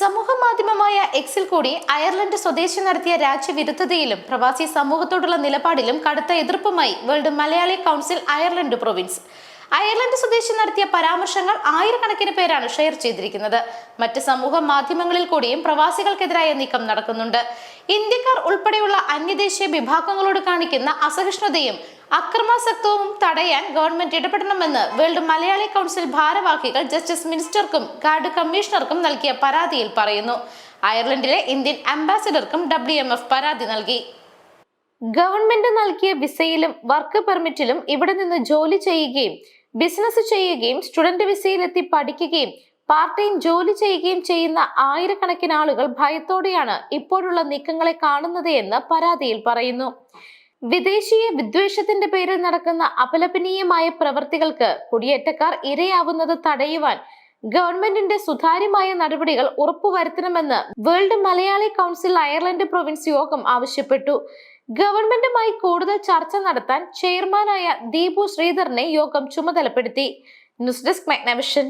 സമൂഹ മാധ്യമമായ എക്സിൽ കൂടി അയർലൻഡ് സ്വദേശി നടത്തിയ രാജ്യവിരുദ്ധതയിലും പ്രവാസി സമൂഹത്തോടുള്ള നിലപാടിലും കടുത്ത എതിർപ്പുമായി World Malayali council Ireland province. Ireland സ്വദേശി നടത്തിയ പരാമർശങ്ങൾ ആയിരക്കണക്കിന് പേരാണ് ഷെയർ ചെയ്തിരിക്കുന്നത്. മറ്റ് സമൂഹ മാധ്യമങ്ങളിൽ കൂടിയും പ്രവാസികൾക്കെതിരായ നീക്കം നടക്കുന്നുണ്ട്. ഇന്ത്യക്കാർ ഉൾപ്പെടെയുള്ള അന്യദേശീയ വിഭാഗങ്ങളോട് കാണിക്കുന്ന അസഹിഷ്ണുതയും അക്രമാസക്തവും തടയാൻ ഗവൺമെന്റ് ഇടപെടണമെന്ന് വേൾഡ് മലയാളി കൗൺസിൽ ഭാരവാഹികൾ ജസ്റ്റിസ് മിനിസ്റ്റർക്കും ഗാർഡ് കമ്മീഷണർക്കും നൽകിയ പരാതിയിൽ പറയുന്നു. അയർലൻഡിലെ ഇന്ത്യൻ അംബാസിഡർക്കും ഡബ്ല്യു പരാതി നൽകി. ഗവൺമെന്റ് നൽകിയ വിസയിലും വർക്ക് പെർമിറ്റിലും ഇവിടെ നിന്ന് ജോലി ചെയ്യുകയും ബിസിനസ് ചെയ്യുകയും സ്റ്റുഡന്റ് വിസയിലെത്തി പഠിക്കുകയും പാർട്ട് ടൈം ജോലി ചെയ്യുകയും ചെയ്യുന്ന ആയിരക്കണക്കിന് ആളുകൾ ഭയത്തോടെയാണ് ഇപ്പോഴുള്ള നീക്കങ്ങളെ കാണുന്നത് എന്ന് പരാതിയിൽ പറയുന്നു. വിദേശീയ വിദ്വേഷത്തിന്റെ പേരിൽ നടക്കുന്ന അപലപനീയമായ പ്രവർത്തികൾക്ക് കുടിയേറ്റക്കാർ ഇരയാവുന്നത് തടയുവാൻ ഗവൺമെന്റിന്റെ സുതാര്യമായ നടപടികൾ ഉറപ്പുവരുത്തണമെന്ന് World Malayali council Ireland province യോഗം ആവശ്യപ്പെട്ടു. ഗവൺമെന്റുമായി കൂടുതൽ ചർച്ച നടത്താൻ ചെയർമാനായ ദീപു ശ്രീധറിനെ യോഗം ചുമതലപ്പെടുത്തി. News desk Magnavision.